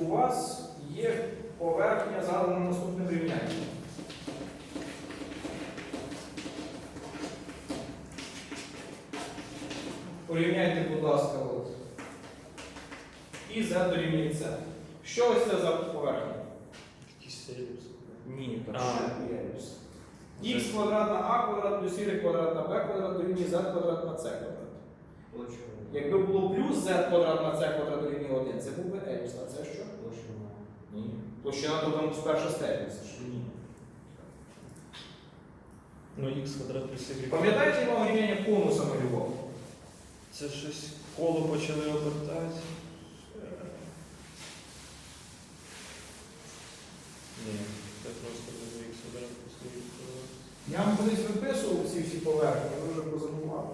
у вас є поверхня задана наступним рівнянням. Порівняйте, будь ласка, от. І z дорівнює c. Що ось це за поверхня? Якийсь сервіс. Ні, так що є. Х квадрат на а квадрат плюс y квадрат на b квадрат дорівнює z квадрат на c квадрат. Площина. Якби було плюс z квадрат на c квадрат дорівнює 1, це був би ельпс, а це що? Площина. Ні. Площина то там сперша степінь. це ж. Ні. Ну, х квадрат плюс y. Пам'ятаєте його рівняння конуса малював? Це щось коло почали обертати. Ні, це просто буде х квадрат плюс y. Я вам колись виписував ці всі поверхні, ви вже позабували.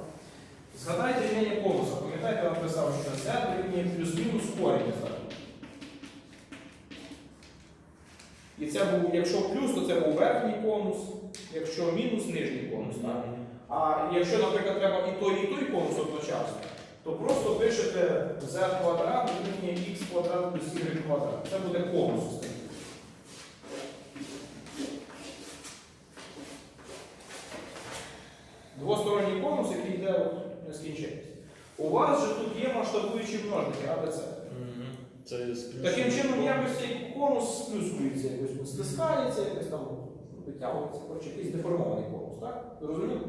Згадайте рівняння конуса. Пам'ятаєте, я вам писав, що z дорівнює плюс-мінус корінь. І це був, якщо плюс, то це був верхній конус, якщо мінус нижній конус. Так? А якщо, наприклад, треба і той, і той конус одночасно, то просто пишете z квадрат дорівнює х квадрат плюс y квадрат. Це буде конус. Двосторонній конус, який йде нескінченність. У вас же тут є масштабуючі множники АБЦ. Таким чином якось цей конус сплюскується, якось стискається, якось там витягується, коротше, якийсь деформований конус, так? Зрозуміло?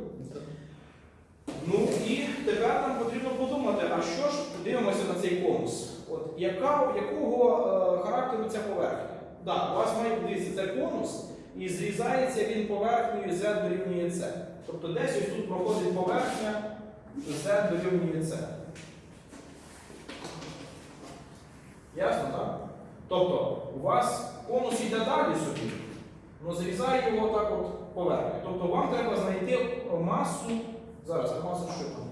Ну і тепер нам потрібно подумати, а що ж дивимося на цей конус? От яка, якого е, характеру ця поверхня? Так, у вас має дивіться, це конус, і зрізається він поверхнею z дорівнює c. Тобто десь ось тут проходить поверхня z дорівнює c. Ясно, так? Тобто у вас конус йде далі собі, але зрізає його так от поверхню. Тобто вам треба знайти масу. Зараз, а маса що там?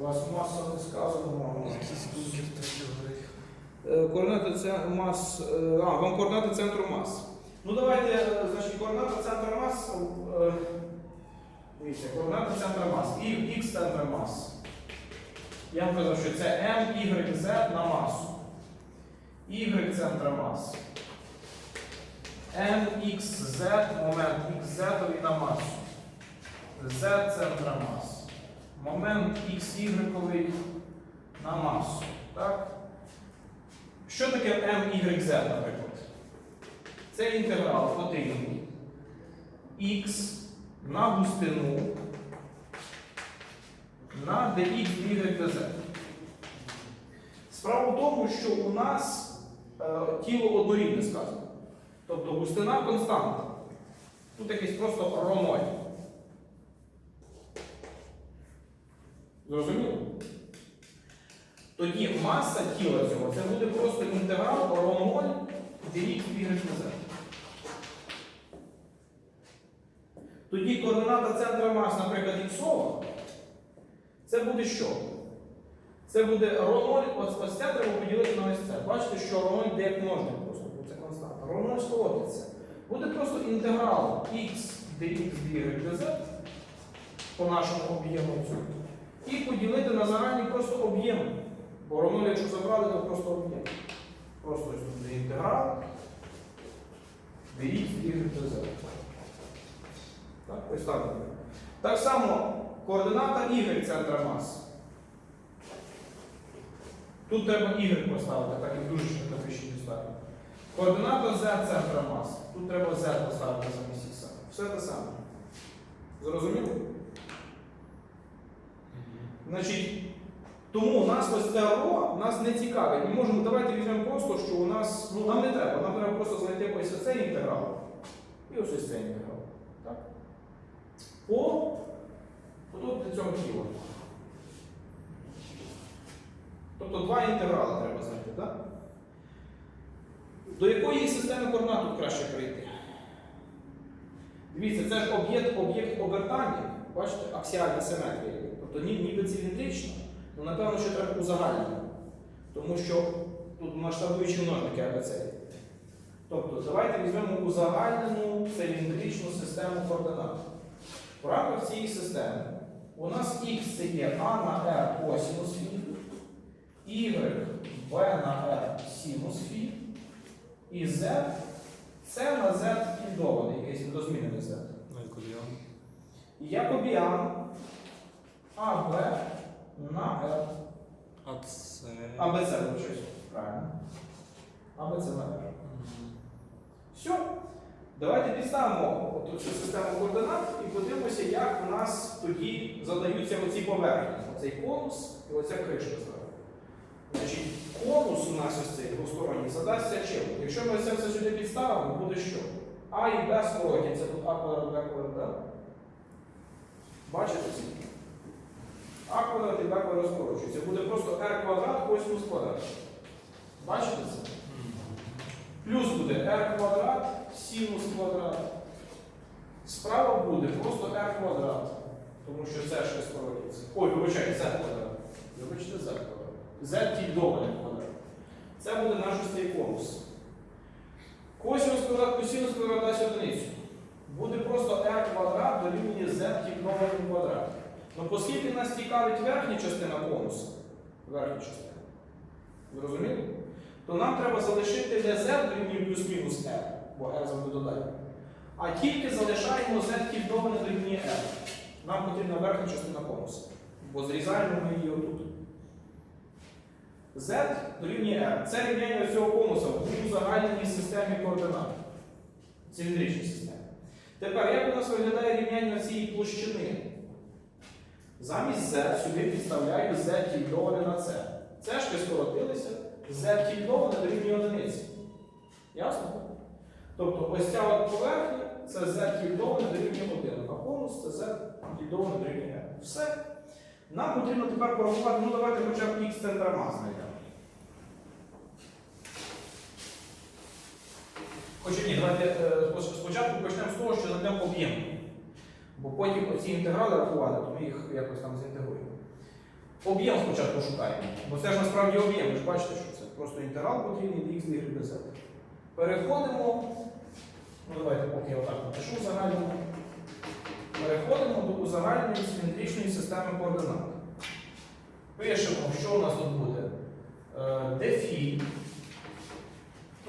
У вас маса не сказано. Е, Координати це мас. е, А, вам координати центру мас. Ну давайте, е, значить, координати центру мас. Дивіться, координати центру мас. І х центр мас. Я вам казав, що це m, y, z на масу. Y центр мас. m, x, z, момент x, z на масу. Z центра мас. Момент XY на масу. Так? Що таке MYZ, наприклад? Це інтеграл потрібний X на густину на dx dz. Справа в тому, що у нас е, тіло однорідне сказано. Тобто густина константа. Тут якийсь просто ромоль. Зрозуміло? Тоді маса тіла цього це буде просто інтеграл ромоль dx y z. Тоді координата центра мас, наприклад, іксова, це буде що? Це буде ромоль, ось, ось це треба поділити на ось це. Бачите, що ромоль де як множник просто, бо це константа. Ромоль сходиться. Буде просто інтеграл x dx y dz по нашому об'єму цьому. І поділити на загальний просто об'єм. Бо ромоль, якщо забрали, то просто об'єм. Просто ось тут буде інтеграл dx y dz. Так, ось так. буде. Так само координата y центра мас. Тут треба y поставити, так як дуже напишіть достатньо. Координата z центра мас. Тут треба z поставити замість x. Все те саме. Зрозуміло? Значить, тому нас ось це ро нас не цікавить. Ми можемо, давайте візьмемо просто, що у нас, ну нам не треба, нам треба просто знайти ось цей інтеграл. І ось ось цей інтеграл. По тут для цього тіла. Тобто два інтеграли треба знайти, так? До якої системи координат тут краще прийти? Дивіться, це ж об'єкт об'єкт обертання, бачите, аксіальна симетрія. Тобто ніби циліндрично, ну напевно, що треба узагальнити. Тому що тут масштабуючі множники АБЦ. Тобто, давайте візьмемо узагальнену циліндричну систему координат. В рамках цієї системи у нас х це є а на r косінус фі, y b на r синус і Z, це на Z тільдований, якийсь недозмінений Z. Ну, і куди я? Якобіан АБ на R. А це... АБЦ, вибачаюсь. Правильно. АБЦ на R. Все. Давайте підставимо от цю систему координат і подивимося, як у нас тоді задаються оці поверхні. Оцей конус і оця кришка зверху. Значить, конус у нас ось цей двосторонній задасться чим? Якщо ми це все сюди підставимо, буде що? А і Б скоротяться, тут А квадрат, Б квадрат. Бачите це? А квадрат і Б квадрат скорочується. Буде просто R квадрат косинус квадрат. Бачите це? Плюс буде r квадрат, синус квадрат. Справа буде просто r квадрат, тому що це ще скоротиться. Ой, вибачайте, z квадрат. Вибачте, z квадрат. z тільдований квадрат. Це буде наш цей конус. Косинус квадрат, косинус квадрат дасть одиницю. Буде просто r квадрат дорівнює z тільдований квадрат. Ну, оскільки нас цікавить верхня частина конусу, верхня частина. Ви розумієте? То нам треба залишити не z дорівнює плюс-мінус r, бо r завжди додає. А тільки залишаємо z тільдоване дорівнює r. Нам потрібна верхня частина конуса. Бо зрізаємо ми її отут. z дорівнює r. Це рівняння цього конуса в узагальненій системі координат. Циліндричній системі. Тепер, як у нас виглядає рівняння цієї площини? Замість z сюди підставляю z тільдоване на c. Цешки скоротилися z тільдоване дорівнює одиниці. Ясно? Тобто ось ця от поверхня це z тільдоване дорівнює 1, а конус це z тільдоване дорівнює r. Все. Нам потрібно тепер порахувати, ну давайте хоча б х центра мас знайдемо. Хоча ні, давайте е, спочатку почнемо з того, що знайдемо об'єм. Бо потім оці інтеграли рахувати, то ми їх якось там зінтегруємо. Об'єм спочатку шукаємо. Бо це ж насправді об'єм, ви ж бачите, що просто інтеграл потрібний x, y, z. Переходимо. Ну давайте поки я отак напишу загальну. Переходимо до узагальненої циліндричної системи координат. Пишемо, що у нас тут буде. Е, Дефі.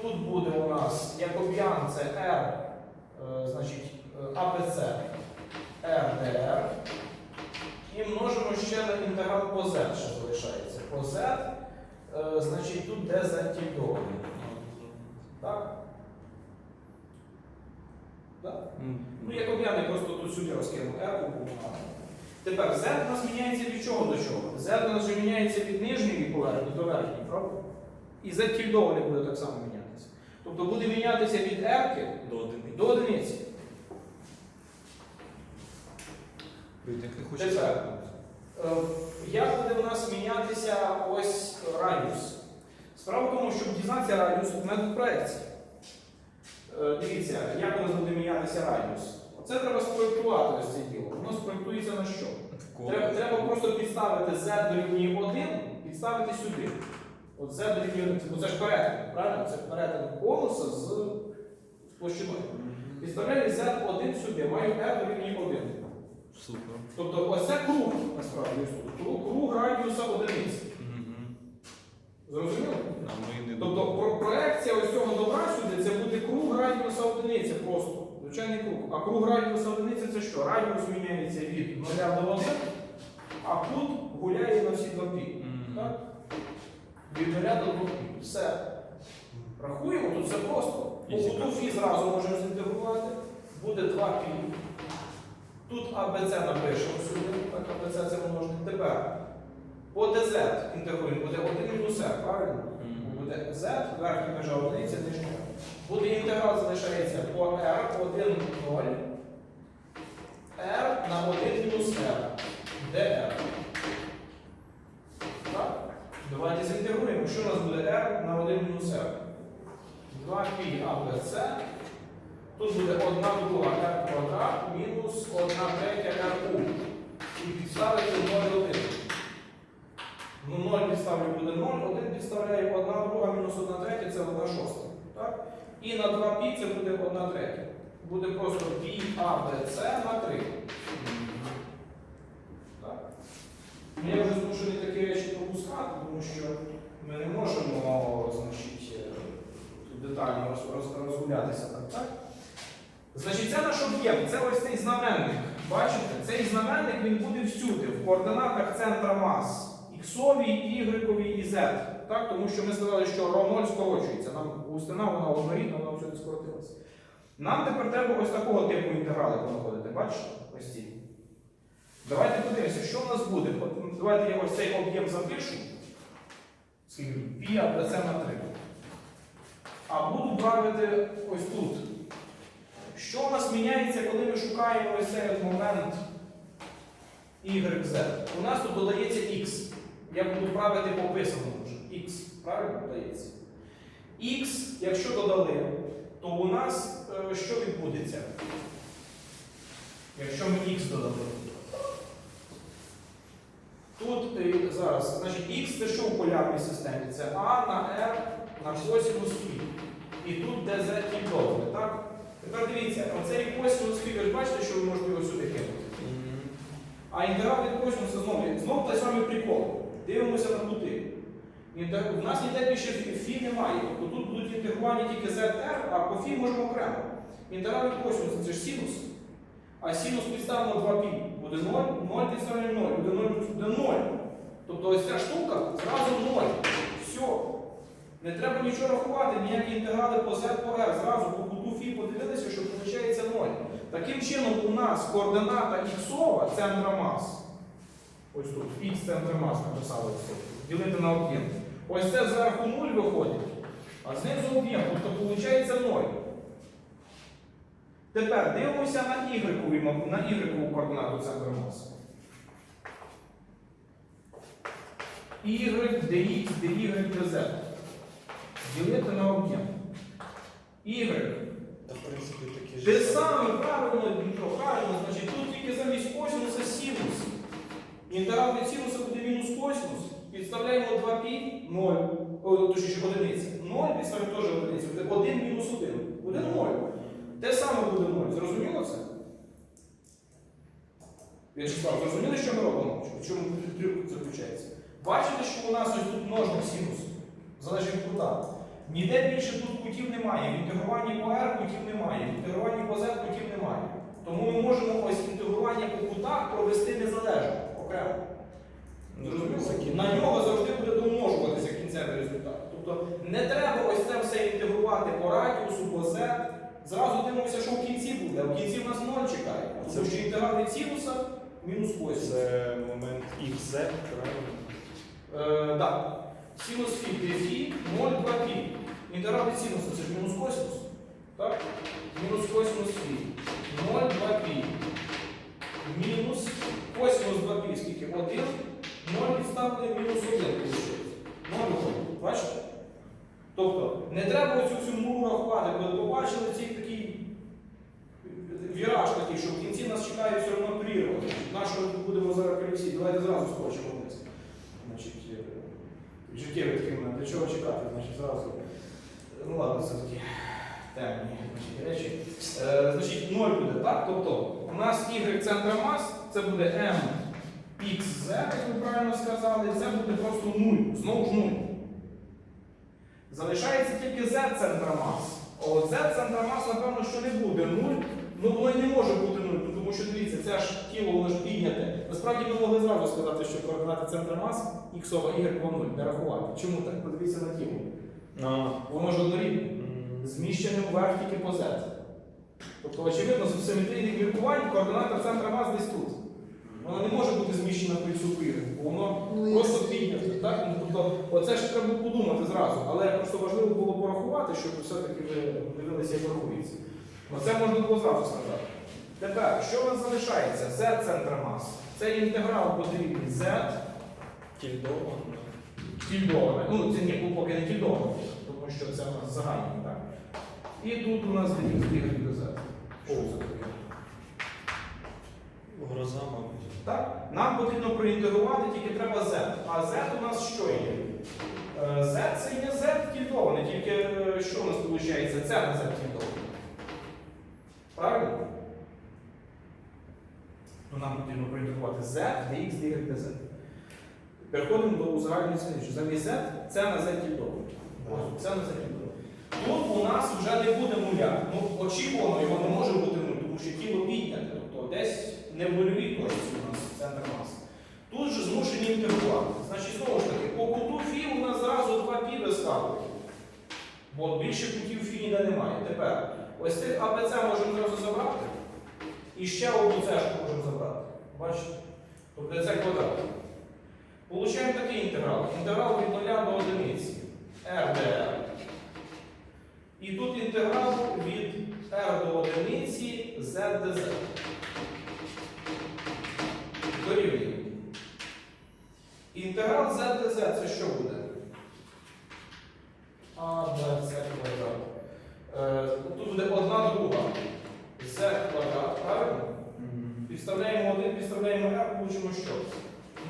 Тут буде у нас якобіан це R, е, значить е, АБЦ, РДР. І множимо ще на інтеграл по z, що залишається. По z, е, значить тут де z. Так? Так? Ну, як об'яни, просто тут сюди розкинув R. Тепер z у нас міняється від чого до чого? z у нас же міняється від нижньої поверхні до верхньої, правда? І z тільдований буде так само мінятися. Тобто буде мінятися від R До одиниці. до одиниці. Тепер. Е, Як буде у нас мінятися ось радіус? Справа в тому, щоб дізнатися радіус метод проекції. Е, Дивіться, як у нас буде мінятися радіус. Оце треба спроєктувати ось це діло. Воно спроєктується на що? Треба, треба просто підставити z дорівнює 1, підставити сюди. От z дорівнює 1, це ж перетин, правильно? Це перетин конуса з, площиною. Підставляю z1 сюди, маю r дорівнює 1. Супер. Тобто ось це круг, насправді. Круг, круг радіуса одиниці. Зрозуміло? Тобто про- проекція ось цього добра сюди це буде круг радіуса одиниці просто. Звичайний круг. А круг радіуса одиниці це що? Радіус міняється від 0 до 1, а кут гуляє на всі два пі. Так? Від 0 до 2 пі. Все. Рахуємо, тут все просто. По куту фі зразу можемо зінтегрувати. Буде 2 пі. Тут АБЦ напишемо сюди, так АБЦ це множник. Тепер по ДЗ інтегруємо, буде 1 мінус R, правильно? Буде z, верхня межа одиниця, нижня. Буде інтеграл залишається по r 1 0. r на 1 мінус r. dr. Так? Давайте зінтегруємо. Що у нас буде r на 1 мінус r? 2 π abc. Тут буде 1 друга r квадрат мінус 1 третя ru. І підставити 0 1. Ну, 0 підставлю буде 0, 1 підставляю 1 друга мінус 1 третя, це 1 шоста. Так? І на 2 пі це буде 1 третя. Буде просто А, на 3. Так? Ну, Я вже змушений такі речі пропускати, тому що ми не можемо значить, е, детально роз- роз- розгулятися так, так? Значить, це наш об'єкт, це ось цей знаменник. Бачите, цей знаменник він буде всюди, в координатах центра мас. Іксовій, ігрековій і Z. Так? Тому що ми сказали, що ρ0 скорочується. Нам густина вона однорідна, вона всюди скоротилася. Нам тепер треба ось такого типу інтеграли знаходити. Бачите? Ось ці. Давайте подивимося, що в нас буде. От, давайте я ось цей об'єм запишу. Скільки? Пі АБЦ на 3. А буду правити ось тут. Що у нас міняється, коли ми шукаємо ось цей момент YZ? У нас тут додається X. Я буду правити по писаному вже. X. Правильно додається? X, якщо додали, то у нас е, що відбудеться? Якщо ми X додали. Тут е, зараз, значить, X це що у полярній системі? Це А на R на косинус фі. І тут dz тільдовне, так? Тепер дивіться, оцей косинус фі, ж бачите, що ви можете його сюди кинути. А інтеграл від косинуса знову, знову той самий прикол. Дивимося на кути. У нас ніде більше фі немає. Тобто тут будуть інтегровані тільки ZR, а по фі можемо окремо. Інтеграл від косинуса це ж синус. А синус підставимо 2π. Буде 0, 0 підставимо 0, буде 0 буде 0. Тобто ось ця штука зразу 0. Все. Не треба нічого рахувати, ніякі інтеграли по Z, по R. Зразу по фі подивилися, що виходить 0. Таким чином у нас координата іксова центра мас. Ось тут х центр мас написали. Ділити на об'єм. Ось це зверху 0 виходить, а знизу об'єм, тобто виходить 0. Тепер дивимося на мо- на ігрекову координату центру маси. Y, dx, dy, dz. Ділити на об'єм. Y. Принципі, такі ж. Те саме правильно, Дмитро, правильно, значить тут тільки замість косинуса синус. Інтеграл від синуса буде мінус косинус. Підставляємо 2π 0, о, точніше одиниця. 0 підставляємо теж одиницю. Буде 1 мінус 1. Буде 0. Те саме буде 0. Зрозуміло це? В'ячеслав, зрозуміли, що ми робимо? В чому трюк заключається? Бачите, що у нас ось тут множник синус. Залежить від кута. Ніде більше тут кутів немає. В інтегруванні по R кутів немає, в інтегруванні по Z кутів немає. Тому ми можемо ось інтегрування по кутах провести незалежно, окремо. Зрозуміло? На нього завжди буде домножуватися кінцевий результат. Тобто не треба ось це все інтегрувати по радіусу, по Z. Зразу дивимося, що в кінці буде, а в кінці в нас 0 чекає. Тому що інтеграл від синуса мінус косинус. Це момент XZ, правильно? Так. Синус фі де фі 0, 2 пі. Інтеграл від синусу це ж мінус косинус. Так? Мінус косинус фі. 0, 2 пі. Мінус косинус 2 пі. Скільки? 1. 0 підставили мінус 1. виходить. 0 виходить. Бачите? Тобто не треба оцю всю муру рахувати, коли побачили цей такий віраж такий, що в кінці нас чекає все одно прірва. Нашого будемо зараз перевсі. Давайте зразу скочимо вниз. Значить, е, життєвий такий момент. Для чого чекати? Значить, зразу. Ладно, це такі темні речі. Е, значить, 0 буде, так? Тобто у нас y центр мас, це буде m xz, як ви правильно сказали, це буде просто 0. Знову ж 0. Залишається тільки z центр мас. О, z центр мас, напевно, що не буде 0. Ну, воно і не може бути 0, тому що дивіться, це ж тіло, воно ж підняте. Насправді ми могли зразу сказати, що координати центра мас іксова y 0 не рахувати. Чому так? Подивіться на тіло. А, Воно ж однорідне. Зміщене вверх тільки по z. Тобто, очевидно, з симетрійних міркувань координата центра мас десь тут. Вона не може бути зміщена по іксу по бо воно Ну, просто підняте. Так? Ну, тобто, оце ж треба подумати зразу. Але просто важливо було порахувати, щоб все-таки ви дивилися, як рахується. Оце можна було зразу сказати. Тепер, що у нас залишається? Z центр мас. Це інтеграл потрібний Z тільдовано. Тільдоване. Ну, це ні, поки не тільдоване, тому що це у нас загальне, так? І тут у нас Z. Що це таке? Гроза, мабуть. Так? Нам потрібно проінтегрувати, тільки треба Z. А Z у нас що є? Е, Z це є Z тільдоване, тільки е, що у нас виходить? Це на Z тільдоване. Правильно? Ну, нам потрібно проінтегрувати Z, dx, dy, dz. Переходимо до узагальної ціни, що замість Z це на Z. Ось, Це на Z. Тут у нас вже не буде нуля. Ну, очікувано його не може бути нуль, тому що тіло підняте. Тобто десь не в нульовій точці у нас центр маси. Тут же змушені інтегрувати. Значить, знову ж таки, по куту фі у нас зразу два пі вискакують. Бо більше кутів фі ніде немає. Тепер ось цих АБЦ можемо зразу забрати. І ще одну цешку можемо забрати. Бачите? Тобто це квадрат. Получаємо такий інтеграл. Інтеграл від 0 до одиниці. RDR. І тут інтеграл від R до одиниці Z dz. Дорівнює. Інтеграл Z dz це що буде? А, Б, С квадрат. Е, тут буде одна друга. Z квадрат, правильно? Підставляємо 1, підставляємо R, получимо що?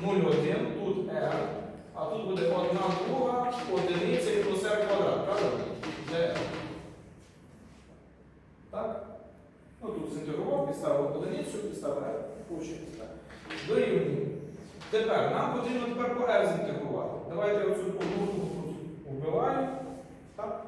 0,1, тут R, а тут буде 1 друга, одиниця і плюс R квадрат, правильно? Де R? Так? Ну тут зінтегрував, підставив одиницю, підставив R, получилось так. Дорівнює. Тепер нам потрібно тепер по R зінтегрувати. Давайте оцю тут вбиваю. Так?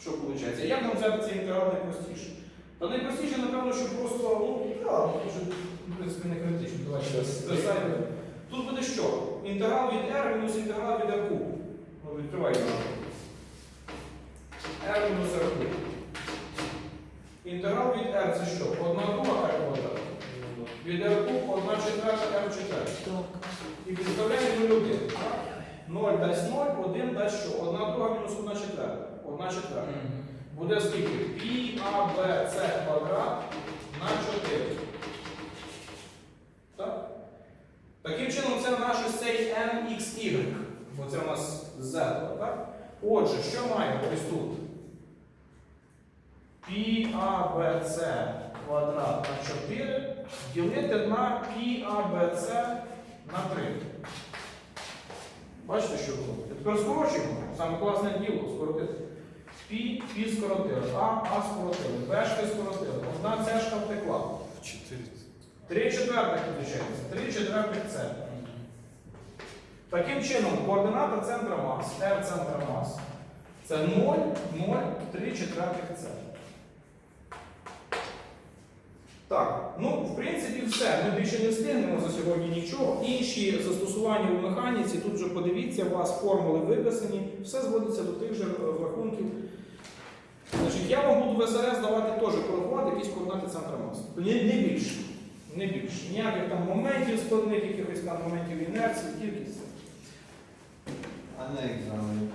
Що виходить? Як нам взяти цей інтеграл найпростіше? Та найпростіше, напевно, що просто, ну, так, може, в принципі, не критично. Давайте. Тут буде що? Інтеграл від r мінус інтеграл від r куб. Відкривайте. r мінус r куб. Інтеграл від r це що? Одна друга r квадрат. Від r куб одна четверта r четверта. І підставляємо 0,1. 0 дасть 0, 1 дасть що? Одна друга мінус одна четверта. Одна четверта. Буде скільки? Пі А, Б, С квадрат на 4. Таким чином, це наш цей. Бо це у нас Z, так? Отже, що маємо ось тут? С квадрат на 4 ділити на С на 3. Бачите, що було? Тепер скорочуємо. Саме класне діло скоротити. Пі, пі скоротили, А, А скоротили, Бшки скоротили. Одна цешка втекла. Три четвертих виходить. Три четвертих це. Таким чином, координата центра мас, R центра мас, це 0, 0, 3 четвертих це. Так, ну, в принципі, все. Ми більше не встигнемо за сьогодні нічого. Інші застосування у механіці, тут вже подивіться, у вас формули виписані, все зводиться до тих же е, рахунків. Значить, я вам буду в СРС давати теж порахувати якісь координати центра масу. Не більше. Не більше. Ніяких там моментів складних, якихось там моментів інерції, тільки це. А на екзамені?